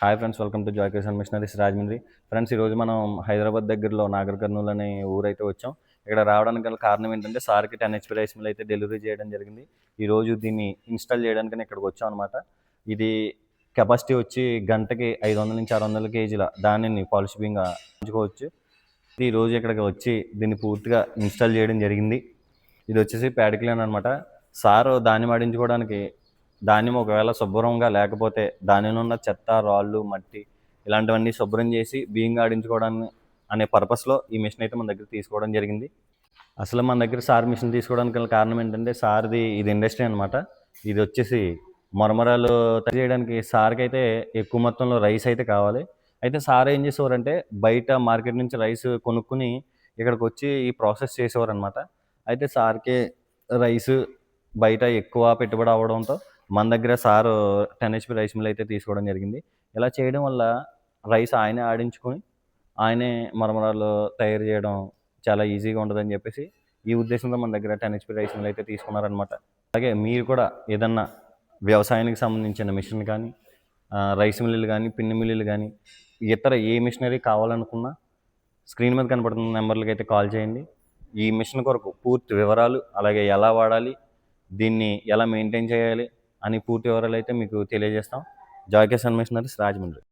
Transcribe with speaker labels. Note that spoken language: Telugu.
Speaker 1: Hi friends welcome to Jai Kisan machineries Rajahmundry friends ఈరోజు మనం హైదరాబాద్ దగ్గరలో నాగర్ కర్నూలు అనే ఊరైతే వచ్చాం. ఇక్కడ రావడానికి గల కారణం ఏంటంటే సార్కి టెన్ హెచ్పి రైస్ మిల్ అయితే డెలివరీ చేయడం జరిగింది. ఈరోజు దీన్ని ఇన్స్టాల్ చేయడానికి ఇక్కడికి వచ్చాం అనమాట ఇది కెపాసిటీ వచ్చి గంటకి ఐదు వందల నుంచి ఆరు వందల కేజీల దానిని పాలిషింగ్గా ఉంచుకోవచ్చు. ఈరోజు ఇక్కడికి వచ్చి దీన్ని పూర్తిగా ఇన్స్టాల్ చేయడం జరిగింది. ఇది వచ్చేసి ప్యాడిక్లైన్ అనమాట సారు దాన్ని ఆడించుకోవడానికి ధాన్యం ఒకవేళ శుభ్రంగా లేకపోతే దానిలో ఉన్న చెత్త రాళ్ళు మట్టి ఇలాంటివన్నీ శుభ్రం చేసి బియ్యం ఆడించుకోవడానికి అనే పర్పస్లో ఈ మిషన్ అయితే మన దగ్గర తీసుకోవడం జరిగింది. అసలు మన దగ్గర సార్ మిషన్ తీసుకోవడానికి కారణం ఏంటంటే సార్ది ఇది ఇండస్ట్రీ అనమాట ఇది వచ్చేసి మరమరాలు తయారు చేయడానికి సార్కి అయితే ఎక్కువ మొత్తంలో రైస్ అయితే కావాలి. అయితే సార్ ఏం చేసేవారంటే బయట మార్కెట్ నుంచి రైస్ కొనుక్కుని ఇక్కడికి వచ్చి ఈ ప్రాసెస్ చేసేవారు అనమాట అయితే సార్కి రైస్ బయట ఎక్కువ పెట్టుబడి అవ్వడంతో మన దగ్గర sir ten HP rice mill అయితే తీసుకోవడం జరిగింది. ఇలా చేయడం వల్ల రైస్ ఆయనే ఆడించుకొని ఆయనే మరమరాలు తయారు చేయడం చాలా ఈజీగా ఉంటుందని చెప్పేసి ఈ ఉద్దేశంతో మన దగ్గర టెన్ హెచ్పి రైస్ మిల్ అయితే తీసుకున్నారనమాట అలాగే మీరు కూడా ఏదన్నా వ్యవసాయానికి సంబంధించిన మిషన్ కానీ రైస్ మిల్లులు కానీ పిన్ని మిల్లులు కానీ ఇతర ఏ మిషనరీ కావాలనుకున్నా స్క్రీన్ మీద కనపడుతున్న నెంబర్లకి అయితే కాల్ చేయండి. ఈ మిషన్ కొరకు పూర్తి వివరాలు అలాగే ఎలా వాడాలి దీన్ని ఎలా మెయింటైన్ చేయాలి అని పూర్తి వివరాలు అయితే మీకు తెలియజేస్తాం. జాయ్ కిసాన్ రాజమండ్రి.